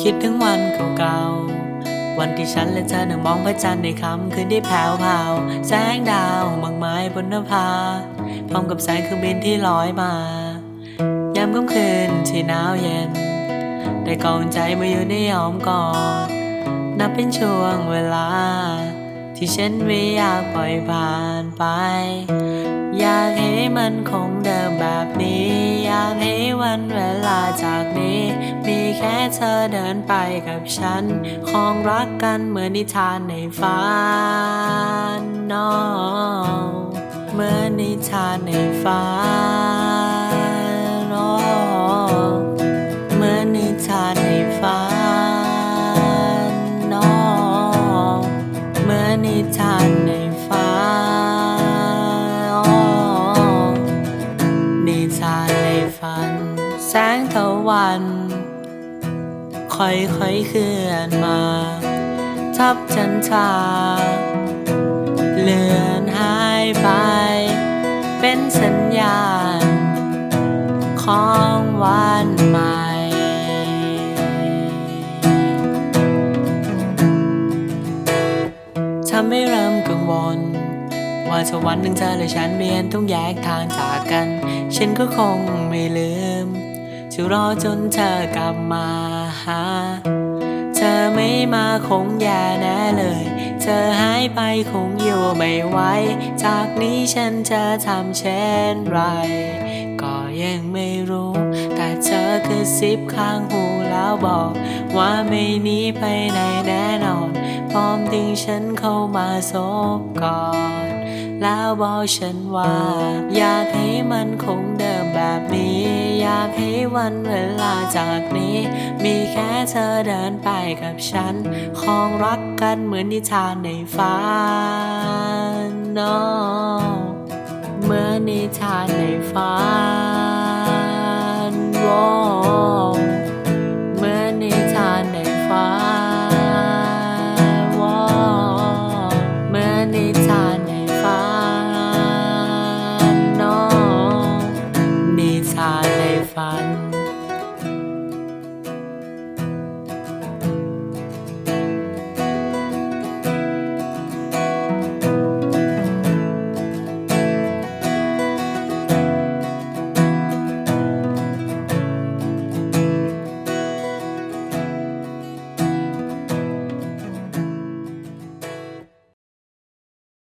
คิดถึงวันเก่าๆ วันที่ฉันและเธอนั่งมองพระจันทร์ในค่ำคืนที่แผ่วเผาแสงดาวมากมายบนนภาพร้อมกับแสงเครื่องบินที่ลอยมายามค่ำคืนที่หนาวเย็น ได้กองใจมาอยู่ในอ้อมกอดนับเป็นช่วงเวลา ที่ฉันไม่อยากปล่อยผ่านไป อยากให้มันคง วันเวลาจากนี้ มีแค่เธอเดินไปกับฉันของรักกันเหมือนนิทานในฝันนอเหมือนนิทานในฝัน แสงตะวัน ค่อยๆเคลื่อนมา ทับจันทราเลือนหายไป เป็นสัญญาณ ของวันใหม่ทำให้เริ่มกังวลว่าถ้าวันหนึ่งเธอและฉันเมียนต้องแยกทางจากกัน ฉันก็คงไม่เลืม จะรอจนเธอกลับมาหา เธอไม่มาคงแย่แน่เลย เธอหายไปคงอยู่ไม่ไหว จากนี้ฉันจะทำเช่นไร ก็ยังไม่รู้ แต่เธอคือซิบข้างหูแล้วบอก ว่าไม่หนีไปไหนแน่นอน พร้อมทิ้งฉันเข้ามาซบก่อน แล้วบอกฉันว่า อยากให้มันคง ให้วันเวลาจากนี้ มีแค่เธอเดินไปกับฉัน คองรักกันเหมือนนิทานในฝัน no เหมือนนิทานในฝัน